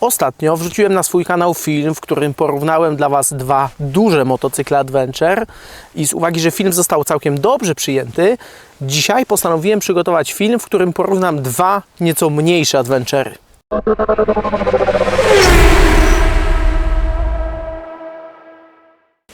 Ostatnio wrzuciłem na swój kanał film, w którym porównałem dla Was dwa duże motocykle Adventure i z uwagi, że film został całkiem dobrze przyjęty, dzisiaj postanowiłem przygotować film, w którym porównam dwa nieco mniejsze Adventure'y.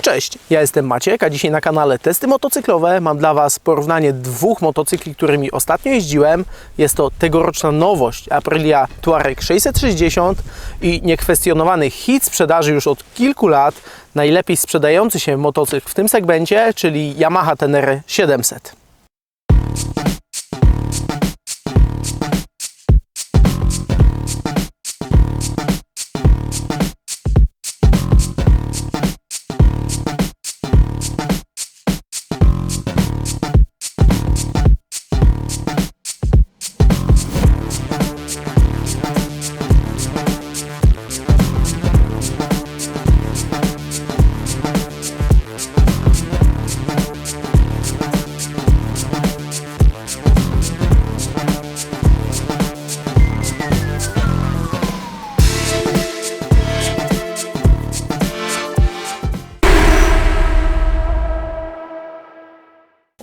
Cześć, ja jestem Maciek, a dzisiaj na kanale Testy Motocyklowe mam dla Was porównanie dwóch motocykli, którymi ostatnio jeździłem. Jest to tegoroczna nowość Aprilia Touareg 660 i niekwestionowany hit sprzedaży już od kilku lat, najlepiej sprzedający się motocykl w tym segmencie, czyli Yamaha Tenere 700.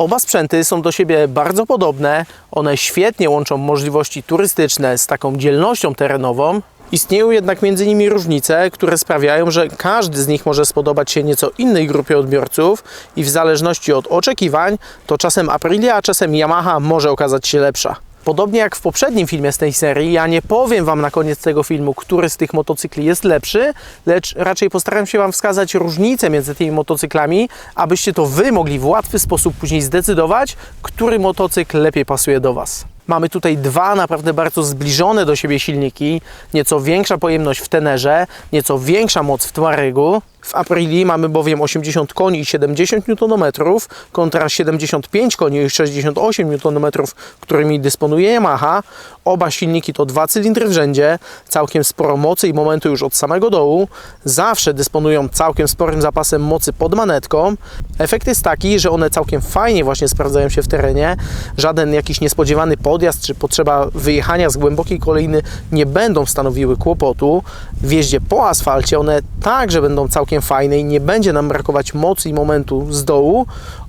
Oba sprzęty są do siebie bardzo podobne. One świetnie łączą możliwości turystyczne z taką dzielnością terenową. Istnieją jednak między nimi różnice, które sprawiają, że każdy z nich może spodobać się nieco innej grupie odbiorców i w zależności od oczekiwań, to czasem Aprilia, a czasem Yamaha może okazać się lepsza. Podobnie jak w poprzednim filmie z tej serii, ja nie powiem Wam na koniec tego filmu, który z tych motocykli jest lepszy, lecz raczej postaram się Wam wskazać różnice między tymi motocyklami, abyście to Wy mogli w łatwy sposób później zdecydować, który motocykl lepiej pasuje do Was. Mamy tutaj dwa naprawdę bardzo zbliżone do siebie silniki, nieco większa pojemność w Tenerze, nieco większa moc w Tuaregu. W Aprilii mamy bowiem 80 koni i 70 Nm kontra 75 koni i 68 Nm, którymi dysponuje Yamaha. Oba silniki to dwa cylindry w rzędzie, całkiem sporo mocy i momentu już od samego dołu. Zawsze dysponują całkiem sporym zapasem mocy pod manetką. Efekt jest taki, że one całkiem fajnie właśnie sprawdzają się w terenie. Żaden jakiś niespodziewany podjazd czy potrzeba wyjechania z głębokiej kolejny nie będą stanowiły kłopotu. W jeździe po asfalcie one także będą całkiem fajne i nie będzie nam brakować mocy i momentu z dołu.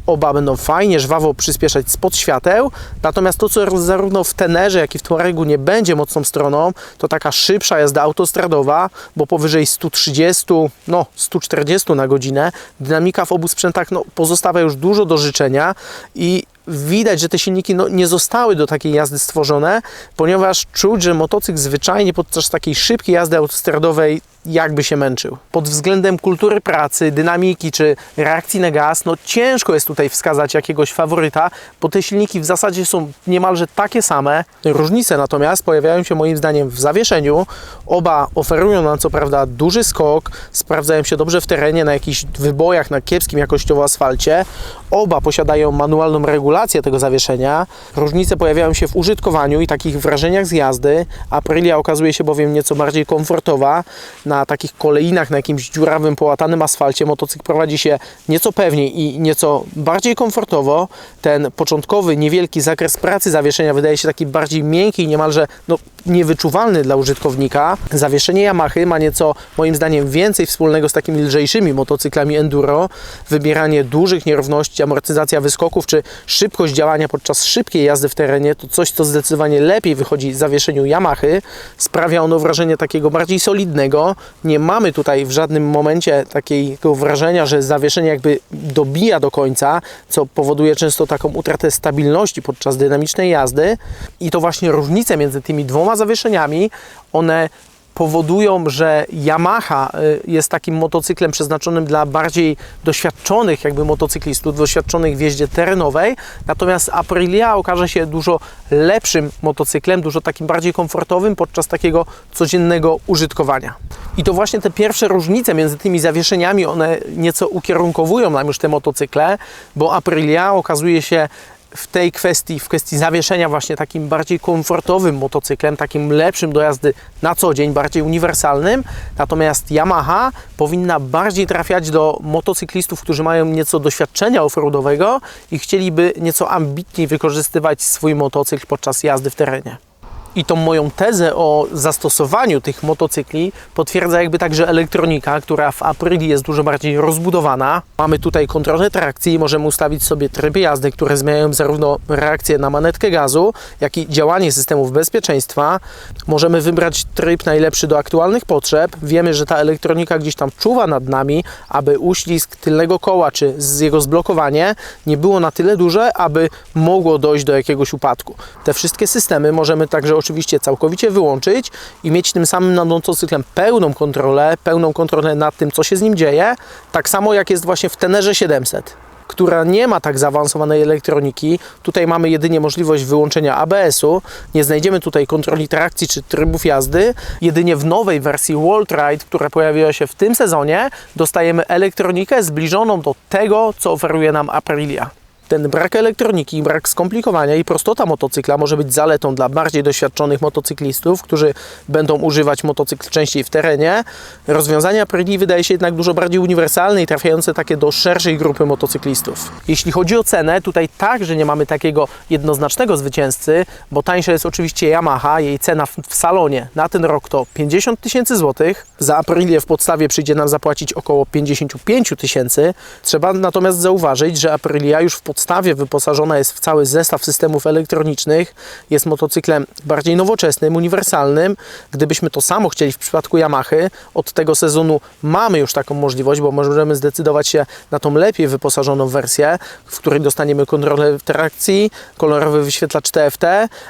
Oba będą fajnie, żwawo przyspieszać spod świateł. Natomiast to, co zarówno w Tenerze, jak i w Tuaregu nie będzie mocną stroną, to taka szybsza jazda autostradowa, bo powyżej 130, no 140 na godzinę. Dynamika w obu sprzętach no, pozostawia już dużo do życzenia i widać, że te silniki no, nie zostały do takiej jazdy stworzone, ponieważ czuć, że motocykl zwyczajnie podczas takiej szybkiej jazdy autostradowej jakby się męczył. Pod względem kultury pracy, dynamiki czy reakcji na gaz, no ciężko jest tutaj wskazać jakiegoś faworyta, bo te silniki w zasadzie są niemalże takie same. Różnice natomiast pojawiają się moim zdaniem w zawieszeniu. Oba oferują nam co prawda duży skok, sprawdzają się dobrze w terenie, na jakichś wybojach, na kiepskim jakościowo asfalcie. Oba posiadają manualną regulację tego zawieszenia. Różnice pojawiają się w użytkowaniu i takich wrażeniach z jazdy. Aprilia okazuje się bowiem nieco bardziej komfortowa na takich kolejnach, na jakimś dziurawym, połatanym asfalcie motocykl prowadzi się nieco pewniej i nieco bardziej komfortowo. Ten początkowy, niewielki zakres pracy zawieszenia wydaje się taki bardziej miękki niemalże no, niewyczuwalny dla użytkownika. Zawieszenie Yamahy ma nieco, moim zdaniem, więcej wspólnego z takimi lżejszymi motocyklami enduro. Wybieranie dużych nierówności, amortyzacja wyskoków czy szybkość działania podczas szybkiej jazdy w terenie to coś, co zdecydowanie lepiej wychodzi w zawieszeniu Yamahy. Sprawia ono wrażenie takiego bardziej solidnego, nie mamy tutaj w żadnym momencie takiego wrażenia, że zawieszenie jakby dobija do końca, co powoduje często taką utratę stabilności podczas dynamicznej jazdy. I to właśnie różnice między tymi dwoma zawieszeniami, one powodują, że Yamaha y, jest takim motocyklem przeznaczonym dla bardziej doświadczonych jakby motocyklistów, doświadczonych w jeździe terenowej, natomiast Aprilia okaże się dużo lepszym motocyklem, dużo takim bardziej komfortowym podczas takiego codziennego użytkowania. I to właśnie te pierwsze różnice między tymi zawieszeniami, one nieco ukierunkowują nam już te motocykle, bo Aprilia okazuje się w tej kwestii, w kwestii zawieszenia właśnie takim bardziej komfortowym motocyklem, takim lepszym do jazdy na co dzień, bardziej uniwersalnym. Natomiast Yamaha powinna bardziej trafiać do motocyklistów, którzy mają nieco doświadczenia offroadowego i chcieliby nieco ambitniej wykorzystywać swój motocykl podczas jazdy w terenie. I tą moją tezę o zastosowaniu tych motocykli potwierdza jakby także elektronika, która w Aprilia jest dużo bardziej rozbudowana. Mamy tutaj kontrolę trakcji, możemy ustawić sobie tryby jazdy, które zmieniają zarówno reakcję na manetkę gazu, jak i działanie systemów bezpieczeństwa. Możemy wybrać tryb najlepszy do aktualnych potrzeb. Wiemy, że ta elektronika gdzieś tam czuwa nad nami, aby uślizg tylnego koła czy jego zblokowanie nie było na tyle duże, aby mogło dojść do jakiegoś upadku. Te wszystkie systemy możemy także oczywiście całkowicie wyłączyć i mieć tym samym nad motocyklem pełną kontrolę, pełną kontrolę nad tym, co się z nim dzieje, tak samo jak jest właśnie w Tenerze 700 która nie ma tak zaawansowanej elektroniki. Tutaj mamy jedynie możliwość wyłączenia ABS-u. Nie znajdziemy tutaj kontroli trakcji czy trybów jazdy. Jedynie w nowej wersji World Ride, która pojawiła się w tym sezonie, dostajemy elektronikę zbliżoną do tego, co oferuje nam Aprilia. Ten brak elektroniki, brak skomplikowania i prostota motocykla może być zaletą dla bardziej doświadczonych motocyklistów, którzy będą używać motocykl częściej w terenie. Rozwiązanie Aprilii wydaje się jednak dużo bardziej uniwersalne i trafiające takie do szerszej grupy motocyklistów. Jeśli chodzi o cenę, tutaj także nie mamy takiego jednoznacznego zwycięzcy, bo tańsza jest oczywiście Yamaha. Jej cena w salonie na ten rok to 50 tysięcy złotych. Za Aprilię w podstawie przyjdzie nam zapłacić około 55 tysięcy. Trzeba natomiast zauważyć, że Aprilia już w podstawie podstawie wyposażona jest w cały zestaw systemów elektronicznych. Jest motocyklem bardziej nowoczesnym, uniwersalnym. Gdybyśmy to samo chcieli w przypadku Yamahy, od tego sezonu mamy już taką możliwość, bo możemy zdecydować się na tą lepiej wyposażoną wersję, w której dostaniemy kontrolę trakcji, kolorowy wyświetlacz TFT,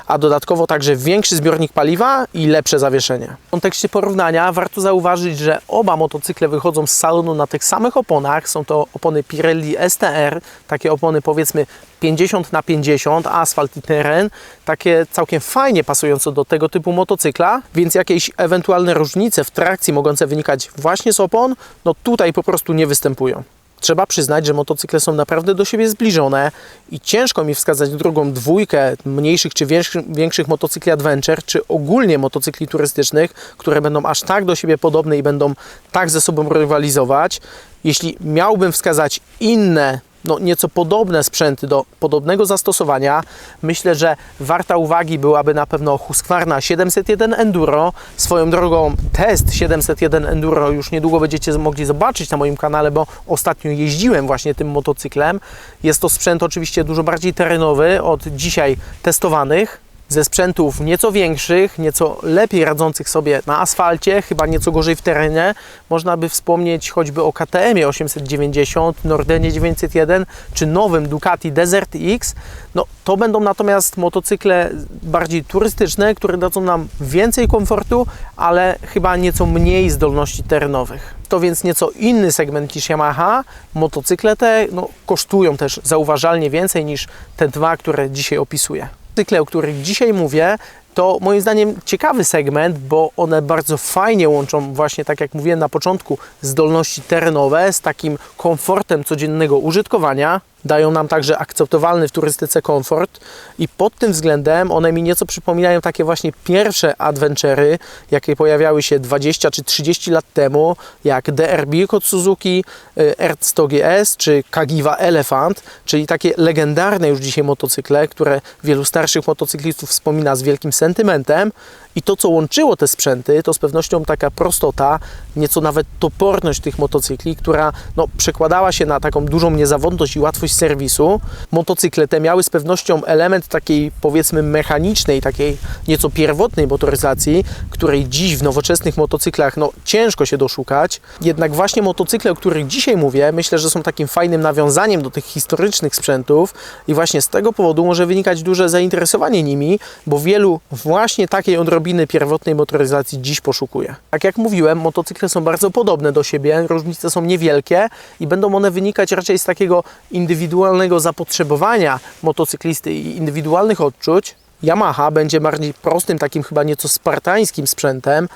a dodatkowo także większy zbiornik paliwa i lepsze zawieszenie. W kontekście porównania warto zauważyć, że oba motocykle wychodzą z salonu na tych samych oponach. Są to opony Pirelli STR, takie opony powiedzmy powiedzmy 50 na 50, asfalt i teren, takie całkiem fajnie pasujące do tego typu motocykla, więc jakieś ewentualne różnice w trakcji mogące wynikać właśnie z opon, no tutaj po prostu nie występują. Trzeba przyznać, że motocykle są naprawdę do siebie zbliżone i ciężko mi wskazać drugą dwójkę mniejszych czy większych motocykli adventure, czy ogólnie motocykli turystycznych, które będą aż tak do siebie podobne i będą tak ze sobą rywalizować. Jeśli miałbym wskazać inne no, nieco podobne sprzęty do podobnego zastosowania. Myślę, że warta uwagi byłaby na pewno Husqvarna 701 Enduro. Swoją drogą test 701 Enduro już niedługo będziecie mogli zobaczyć na moim kanale, bo ostatnio jeździłem właśnie tym motocyklem. Jest to sprzęt oczywiście dużo bardziej terenowy od dzisiaj testowanych ze sprzętów nieco większych, nieco lepiej radzących sobie na asfalcie, chyba nieco gorzej w terenie. Można by wspomnieć choćby o KTM 890, Nordenie 901 czy nowym Ducati Desert X. No, to będą natomiast motocykle bardziej turystyczne, które dadzą nam więcej komfortu, ale chyba nieco mniej zdolności terenowych. To więc nieco inny segment niż Yamaha. Motocykle te no, kosztują też zauważalnie więcej niż te dwa, które dzisiaj opisuję cykle, o których dzisiaj mówię, to moim zdaniem ciekawy segment, bo one bardzo fajnie łączą właśnie, tak jak mówiłem na początku, zdolności terenowe z takim komfortem codziennego użytkowania dają nam także akceptowalny w turystyce komfort i pod tym względem one mi nieco przypominają takie właśnie pierwsze adventury, jakie pojawiały się 20 czy 30 lat temu, jak DRB od Suzuki, y, R100GS czy Kagiwa Elephant, czyli takie legendarne już dzisiaj motocykle, które wielu starszych motocyklistów wspomina z wielkim sentymentem i to, co łączyło te sprzęty, to z pewnością taka prostota, nieco nawet toporność tych motocykli, która no, przekładała się na taką dużą niezawodność i łatwość serwisu. Motocykle te miały z pewnością element takiej powiedzmy mechanicznej, takiej nieco pierwotnej motoryzacji, której dziś w nowoczesnych motocyklach no, ciężko się doszukać. Jednak właśnie motocykle, o których dzisiaj mówię, myślę, że są takim fajnym nawiązaniem do tych historycznych sprzętów i właśnie z tego powodu może wynikać duże zainteresowanie nimi, bo wielu właśnie takiej odrobiny pierwotnej motoryzacji dziś poszukuje. Tak jak mówiłem, motocykle są bardzo podobne do siebie, różnice są niewielkie i będą one wynikać raczej z takiego indywidualnego zapotrzebowania motocyklisty i indywidualnych odczuć. Yamaha będzie bardziej prostym, takim chyba nieco spartańskim sprzętem,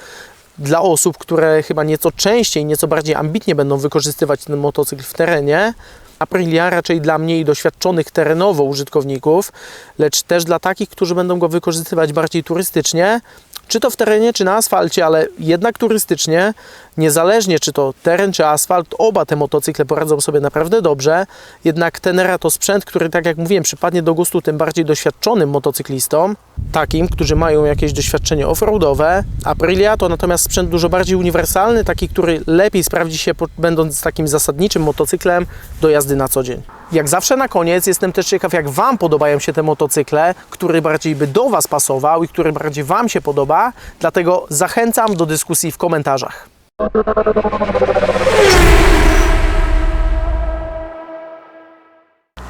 dla osób, które chyba nieco częściej, nieco bardziej ambitnie będą wykorzystywać ten motocykl w terenie. Aprilia raczej dla mniej doświadczonych terenowo użytkowników, lecz też dla takich, którzy będą go wykorzystywać bardziej turystycznie czy to w terenie, czy na asfalcie, ale jednak turystycznie, niezależnie czy to teren, czy asfalt, oba te motocykle poradzą sobie naprawdę dobrze. Jednak Tenera to sprzęt, który, tak jak mówiłem, przypadnie do gustu tym bardziej doświadczonym motocyklistom, takim, którzy mają jakieś doświadczenie offroadowe. Aprilia to natomiast sprzęt dużo bardziej uniwersalny, taki, który lepiej sprawdzi się, będąc takim zasadniczym motocyklem do jazdy na co dzień. Jak zawsze na koniec jestem też ciekaw, jak Wam podobają się te motocykle, który bardziej by do Was pasował i który bardziej Wam się podoba, dlatego zachęcam do dyskusji w komentarzach.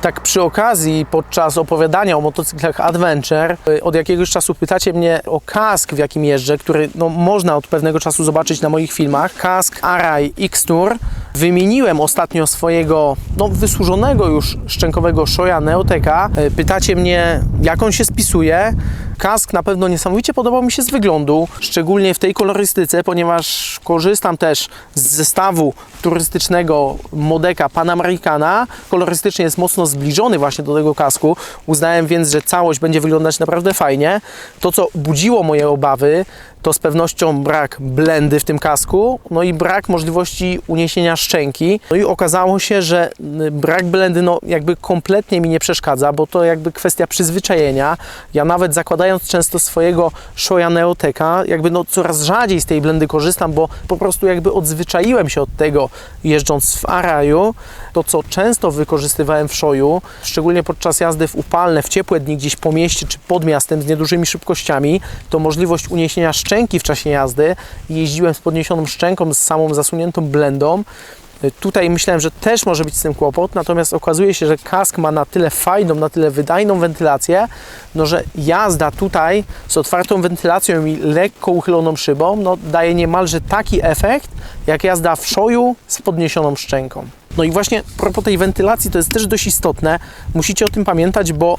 Tak przy okazji, podczas opowiadania o motocyklach Adventure, y, od jakiegoś czasu pytacie mnie o kask, w jakim jeżdżę, który no, można od pewnego czasu zobaczyć na moich filmach. Kask Arai X-Tour. Wymieniłem ostatnio swojego no, wysłużonego już szczękowego Shoya Neoteka. Y, Pytacie mnie, jak on się spisuje. Kask na pewno niesamowicie podobał mi się z wyglądu, szczególnie w tej kolorystyce, ponieważ korzystam też z zestawu turystycznego Modeka Panamericana. Kolorystycznie jest mocno zbliżony właśnie do tego kasku. Uznałem więc, że całość będzie wyglądać naprawdę fajnie. To, co budziło moje obawy, to z pewnością brak blendy w tym kasku, no i brak możliwości uniesienia szczęki. No i okazało się, że y, brak blendy no jakby kompletnie mi nie przeszkadza, bo to jakby kwestia przyzwyczajenia. Ja nawet zakładając często swojego Shoya Neoteka, jakby no coraz rzadziej z tej blendy korzystam, bo po prostu jakby odzwyczaiłem się od tego jeżdżąc w Araju. To, co często wykorzystywałem w Shoyu, szczególnie podczas jazdy w upalne, w ciepłe dni gdzieś po mieście czy pod miastem z niedużymi szybkościami, to możliwość uniesienia szczęki w czasie jazdy. Jeździłem z podniesioną szczęką, z samą zasuniętą blendą. Tutaj myślałem, że też może być z tym kłopot, natomiast okazuje się, że kask ma na tyle fajną, na tyle wydajną wentylację, no że jazda tutaj z otwartą wentylacją i lekko uchyloną szybą, no daje niemalże taki efekt, jak jazda w szoju z podniesioną szczęką. No i właśnie propos tej wentylacji, to jest też dość istotne. Musicie o tym pamiętać, bo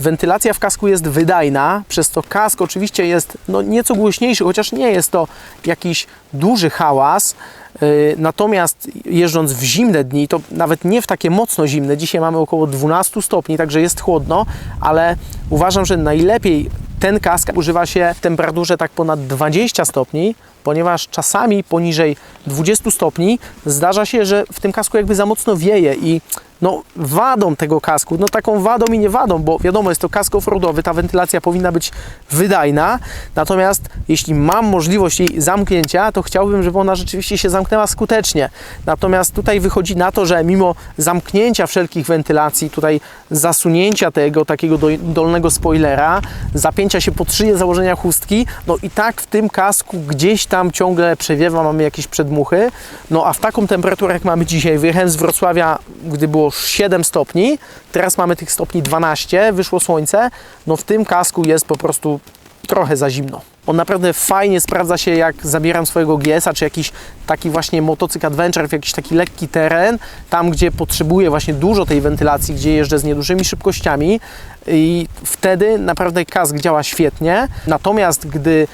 Wentylacja w kasku jest wydajna, przez to kask oczywiście jest no, nieco głośniejszy, chociaż nie jest to jakiś duży hałas. Yy, Natomiast jeżdżąc w zimne dni, to nawet nie w takie mocno zimne, dzisiaj mamy około 12 stopni, także jest chłodno, ale uważam, że najlepiej ten kask używa się w temperaturze tak ponad 20 stopni, ponieważ czasami poniżej 20 stopni zdarza się, że w tym kasku jakby za mocno wieje i no wadą tego kasku, no taką wadą i nie wadą, bo wiadomo, jest to kask offroadowy, ta wentylacja powinna być wydajna, natomiast jeśli mam możliwość jej zamknięcia, to chciałbym, żeby ona rzeczywiście się zamknęła skutecznie. Natomiast tutaj wychodzi na to, że mimo zamknięcia wszelkich wentylacji, tutaj zasunięcia tego takiego do, dolnego spoilera, zapięcia się pod szyję założenia chustki, no i tak w tym kasku gdzieś tam ciągle przewiewa, mamy jakieś przedmuchy, no a w taką temperaturę jak mamy dzisiaj, wyjechałem z Wrocławia, gdy było 7 stopni, teraz mamy tych stopni 12, wyszło słońce, no w tym kasku jest po prostu trochę za zimno. On naprawdę fajnie sprawdza się, jak zabieram swojego GS-a, czy jakiś taki właśnie motocykl adventure w jakiś taki lekki teren, tam gdzie potrzebuję właśnie dużo tej wentylacji, gdzie jeżdżę z niedużymi szybkościami i wtedy naprawdę kask działa świetnie. Natomiast gdy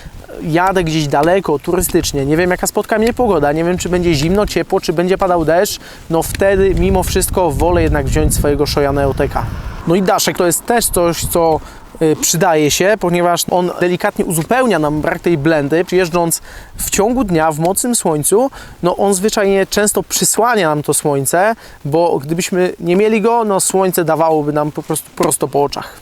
jadę gdzieś daleko, turystycznie, nie wiem jaka spotka mnie pogoda, nie wiem czy będzie zimno, ciepło, czy będzie padał deszcz, no wtedy mimo wszystko wolę jednak wziąć swojego Shoya Neoteka. No i daszek to jest też coś, co przydaje się, ponieważ on delikatnie uzupełnia nam brak tej blendy. Jeżdżąc w ciągu dnia w mocnym słońcu, no on zwyczajnie często przysłania nam to słońce, bo gdybyśmy nie mieli go, no słońce dawałoby nam po prostu prosto po oczach.